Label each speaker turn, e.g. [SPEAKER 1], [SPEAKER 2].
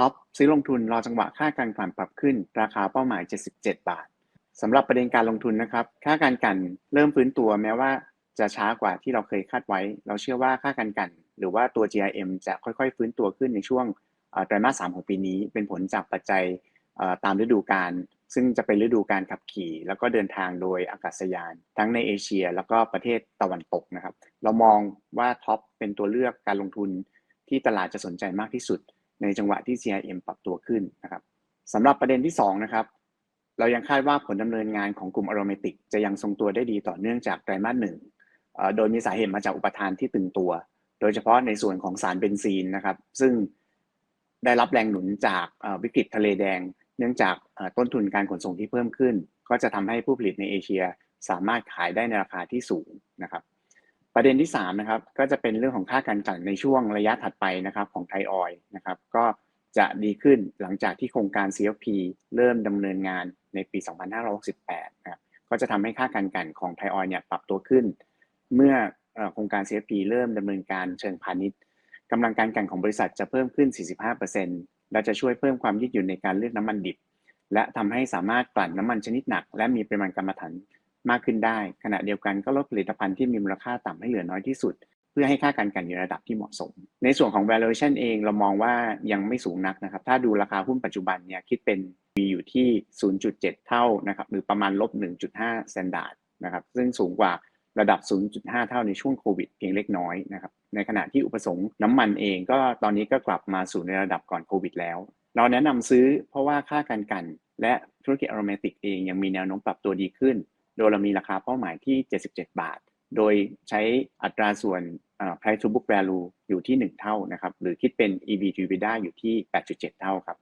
[SPEAKER 1] ท็อปซื้อลงทุนรอจังหวะค่าการกลั่นปรับขึ้น ราคาเป้าหมาย 77 บาทสำหรับประเด็นการลงทุนนะครับ ค่าการกันเริ่มฟื้นตัวแม้ว่าจะช้ากว่าที่เราเคยคาดไว้ เราเชื่อว่าค่าการกัน หรือว่าตัว GRM จะค่อยๆ ฟื้นตัวขึ้นในช่วงไตรมาส3ของปีนี้ เป็นผลจากปัจจัยตามฤดูกาลซึ่งจะเป็นฤดูการขับขี่ แล้วก็เดินทางโดยอากาศยาน ทั้งในเอเชีย แล้วก็ประเทศตะวันตกนะครับ เรามองว่าท็อปเป็นตัวเลือกการลงทุนที่ตลาดจะสนใจมากที่สุด ในจังหวะที่ CRM ปรับตัวขึ้นนะครับสำหรับประเด็นที่2นะครับเรายังคาดว่าผลดำเนินงานของกลุ่มอโรเมติกจะยังทรงตัวได้ดีต่อเนื่องจากไตรมาสหนึ่งโดยมีสาเหตุมาจากอุปทานที่ตึงตัว โดยเฉพาะในส่วนของสารเบนซีนนะครับ ซึ่งได้รับแรงหนุนจากวิกฤตทะเลแดง เนื่องจากต้นทุนการขนส่งที่เพิ่มขึ้น ก็จะทำให้ผู้ผลิตในเอเชียสามารถขายได้ในราคาที่สูงนะครับ ประเด็นที่3นะครับก็จะเป็นเรื่องของค่าการกันในช่วงระยะถัดไปนะครับของไทยออยนะครับก็จะดีขึ้นหลังจากที่โครงการ CFP เริ่มดำเนินงานในปี 2568นะครับก็จะทำให้ค่าการกันของไทยออยเนี่ยปรับตัวขึ้น เมื่อโครงการ CFP เริ่มดำเนินการเชิงพาณิชย์กำลังการกันของบริษัทจะเพิ่มขึ้น 45%และจะช่วยเพิ่มความยืดหยุ่นในการเลือกน้ำมันดิบ และทำให้สามารถกลั่นน้ำมันชนิดหนัก และมีปริมาณกรรมฐาน มากขึ้นได้ ขณะเดียวกันก็ลดผลิตภัณฑ์ที่มีมูลค่าต่ำให้เหลือน้อยที่สุด เพื่อให้ค่าการกันอยู่ระดับที่เหมาะสม ในส่วนของ valuation เองเรามองว่ายังไม่สูงนักนะครับ ถ้าดูราคาหุ้นปัจจุบันเนี่ยคิดเป็นมีอยู่ที่ 0.7 เท่านะครับหรือประมาณลบ 1.5 standard นะครับซึ่งสูงกว่าระดับ 0.5 เท่าในช่วงโควิดเพียงเล็กน้อยนะครับในขณะที่อุปสงค์น้ำมันเองก็ตอนนี้ก็กลับมาสู่ในระดับก่อนโควิดแล้ว เราแนะนำซื้อเพราะว่าค่าการกัน และธุรกิจอโรมติกเองยังมีแนวโน้มปรับตัวดีขึ้น โดยเรามีราคาเป้าหมายที่ 77 บาท โดยใช้อัตราส่วน price to book value อยู่ที่ 1 เท่านะครับ หรือคิดเป็น EV to EBITDA อยู่ที่ 8.7 เท่าครับ